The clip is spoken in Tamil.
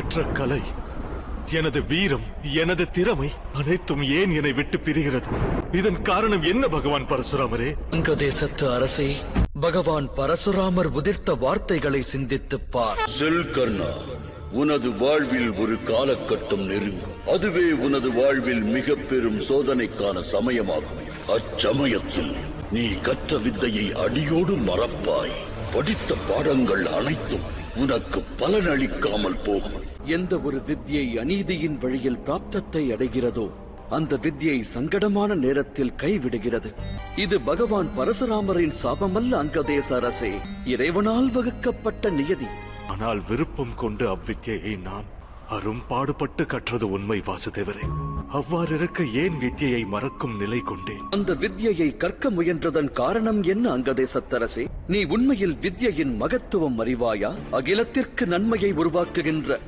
மற்ற கலை எனது வீரம் எனது திறமை அனைத்தும் ஏன் என்னை விட்டு பிரிகிறது? இதன் காரணம் என்ன பகவான் பரசுராமரே? அங்க தேசத்து அரசே பகவான் பரசுராமர் உதிர்த்த வார்த்தைகளை சிந்தித்துப் பார். செல் கர்ணா உனது வாழ்வில் ஒரு காலகட்டம் நெருங்கும். அதுவே உனது வாழ்வில் மிக பெரும் சோதனைக்கான சமயமாகும். அச்சமயத்தில் நீ கற்ற வித்தையை அடியோடு மறப்பாய். படித்த பாடங்கள் அனைத்தும் உனக்கு பலனளிக்காமல் போகும். எந்த ஒரு வித்யை அநீதியின் வழியில் பிராப்தத்தை அடைகிறதோ அந்த வித்யை சங்கடமான நேரத்தில் கைவிடுகிறது. இது பகவான் பரசுராமரின் சாபமல்ல அங்கதேச அரசே. இறைவனால் வகுக்கப்பட்ட நியதி. ஆனால் விருப்பம் கொண்டு அவ்வித்யை நான் அரும்பாடுபட்டு கற்றது உண்மை வாசுதேவரே. அவ்வாறிருக்க ஏன் வித்யை மறக்கும் நிலை கொண்டேன்? அந்த வித்தியை கற்க முயன்றதன் காரணம் என்ன அங்கதேசத்தரசே? நீ உண்மையில் வித்யையின் மகத்துவம் அறிவாயா? அகிலத்திற்கு நன்மையை உருவாக்குகின்ற